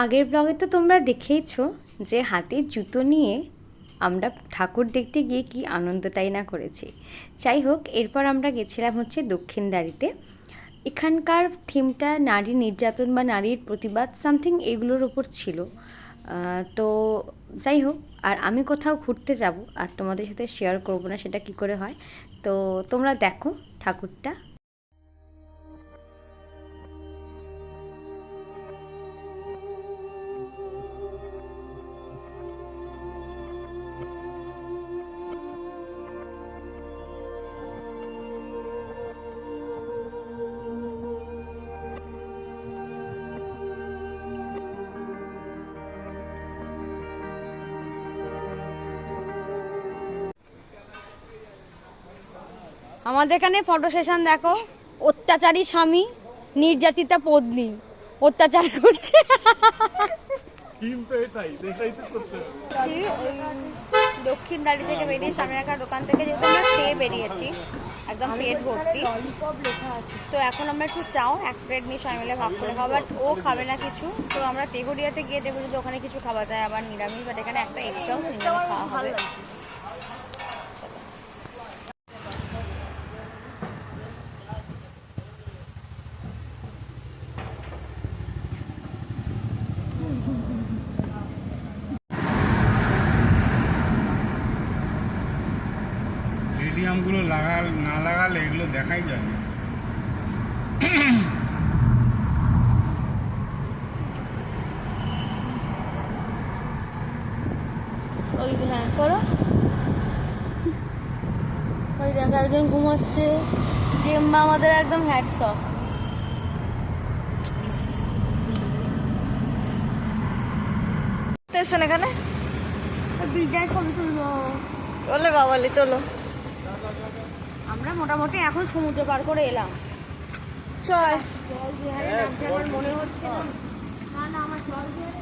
আগের ব্লগে তো তোমরা দেখেইছো যে হাতে জুতো নিয়ে আমরা ঠাকুর দেখতে গিয়ে কি আনন্দটাই না করেছি। যাই হোক এরপর আমরা গেছিলাম হচ্ছে দক্ষিণদারিতে এখানকার থিমটা নারী নির্যাতন বা নারীর প্রতিবাদ সামথিং এগুলোর ওপর ছিল। তো যাই হোক আর আমি কোথাও ঘুরতে যাব আর তোমাদের সাথে শেয়ার করব না সেটা কি করে হয়। তো তোমরা দেখো ঠাকুরটা। আমাদের এখানে ফটো সেশন দেখো, অত্যাচারী স্বামী, নির্যাতিতা পত্নী। অত্যাচার করছে। দক্ষিণ থেকে বেরিয়ে দোকান থেকে যেহেতু আমরা খেয়ে বেরিয়েছি, একদম ভর্তি। তো এখন আমরা একটু চাও, এক প্লেট মিলে ভাগ করে ও খাবে না কিছু। তো আমরা গিয়ে দেখব ওখানে কিছু খাওয়া যায়, আবার নিরামিষ বাট এখানে একটা এগ চাও খাওয়া হবে। দেখাই যায়। না। ওই হ্যাঁ করো। ওই দেখো একজন ঘুমাচ্ছে। জেম্বা আমাদের একদম হ্যাটস অফ এসছেন এখানে? বিজয় ছবি তুলবো? বলে বাবালি তোলো। আমরা মোটামুটি এখন সমুদ্র পার করে এলাম। চল। জল বিহারে নামছে আমার মনে হচ্ছে না। না আমার জল বিহারে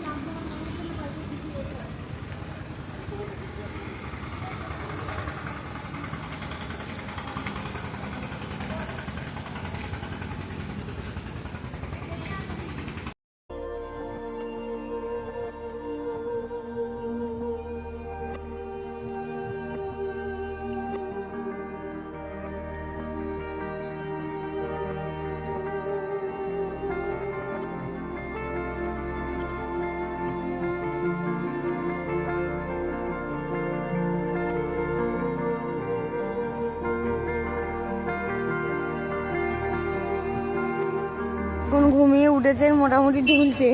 ঘুমিয়ে উঠেছে মোটামুটি ঢুলছে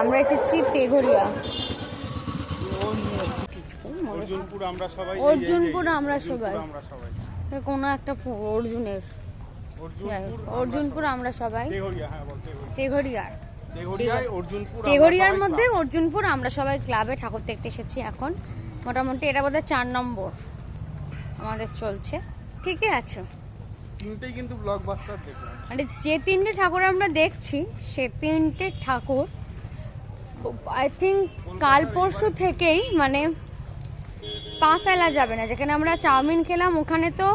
আমরা এসেছি তেঘরিয়া। অর্জুনপুর আমরা সবাই কোনো একটা অর্জুনের। অর্জুনপুর আমরা সবাই। তেঘরিয়ার। তেঘরিয়ার মধ্যে অর্জুনপুর আমরা সবাই ক্লাবে ঠাকুর দেখতে এসেছি এখন। মোটামুটি এটা বোধহয় চার নম্বর। আমাদের চলছে। ঠিকই আছে? তিনটেই কিন্তু ব্লকবাস্টার দেখলাম মানে যে তিনটে ঠাকুর আমরা দেখছি সে তিনটে ঠাকুর আই থিঙ্ক কাল পরশু থেকেই মানে পা ফেলা যাবে না। যেখানে আমরা চাউমিন খেলাম ওখানে তো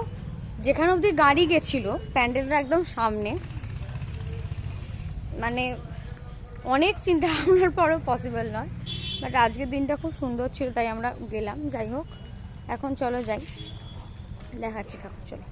যেখানে অবধি গাড়ি গেছিল প্যান্ডেলটা একদম সামনে। মানে অনেক চিন্তা ভাবনার পরও পসিবল নয়। বাট আজকের দিনটা খুব সুন্দর ছিল তাই আমরা গেলাম। যাই হোক এখন চলো যাই। দেখাচ্ছি ঠাকুর চলো।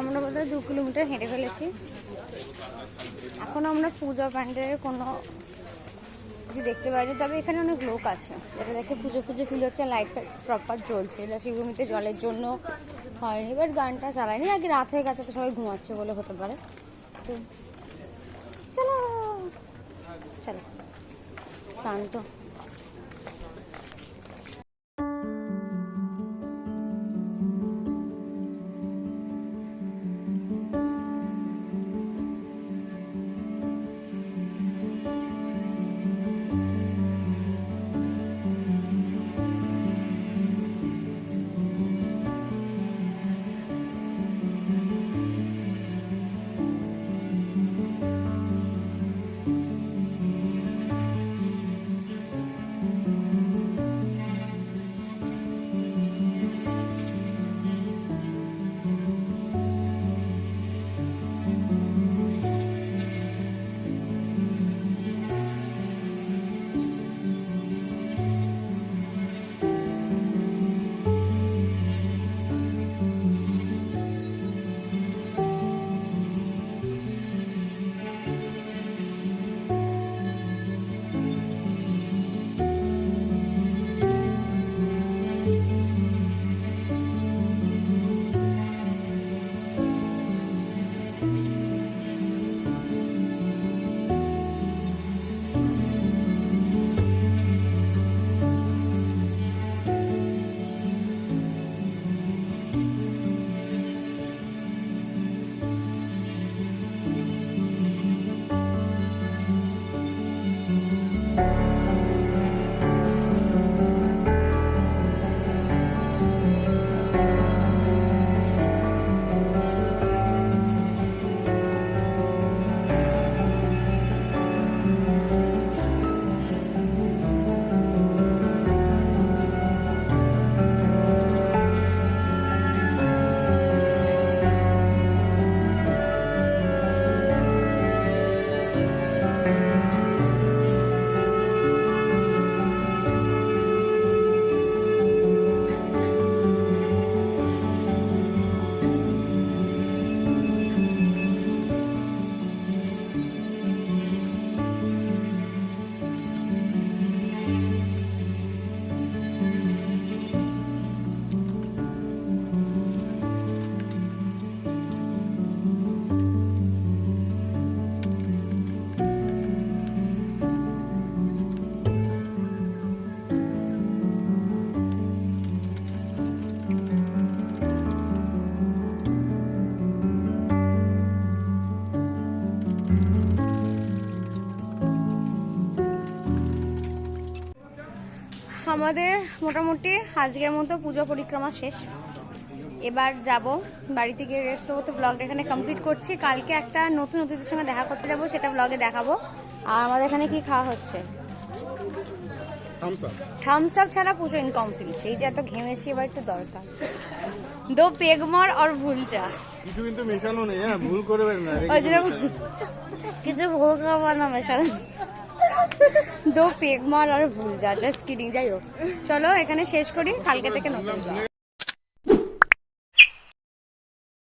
আমরা বোধহয় দু কিলোমিটার হেঁটে ফেলেছি। এখন আমরা পূজা প্যান্ডেলের কোনো কিছু দেখতে পাইনি, তবে এখানে অনেক লোক আছে। যেটা দেখে পুজো পুজো ফিল হচ্ছে লাইট প্রপার জ্বলছে এটা শিবভূমিতে জলের জন্য হয়নি বাট গানটা চালায়নি। আগে রাত হয়ে গেছে, তো সবাই ঘুমাচ্ছে বলে হতে পারে। তো চলো চলো। শান্ত। আমাদের মোটামুটি আজকের মতো পুজো পরিক্রমা শেষ। এবার যাব বাড়িতে গিয়ে রেস্ট হব তো ব্লগটা এখানে কমপ্লিট করছি। কালকে একটা নতুন অতিথির সঙ্গে দেখা করতে যাব সেটা ব্লগে দেখাবো। আর আমাদের এখানে কি খাওয়া হচ্ছে? থামস আপ ছাড়া পুজো ইনকমপ্লিট এই যে এত ঘেমেছি এবার একটু দরকার। দো পেগমর আর ভুলচা কিছু কিন্তু মেশানো নেই হ্যাঁ ভুল করবেন না কিছু ভুল খাবার না মেশানো। দো পেগমাল আর ভুল যা জাস্ট কিডিং যাই হোক চলো, এখানে শেষ করি, কালকে থেকে নতুন।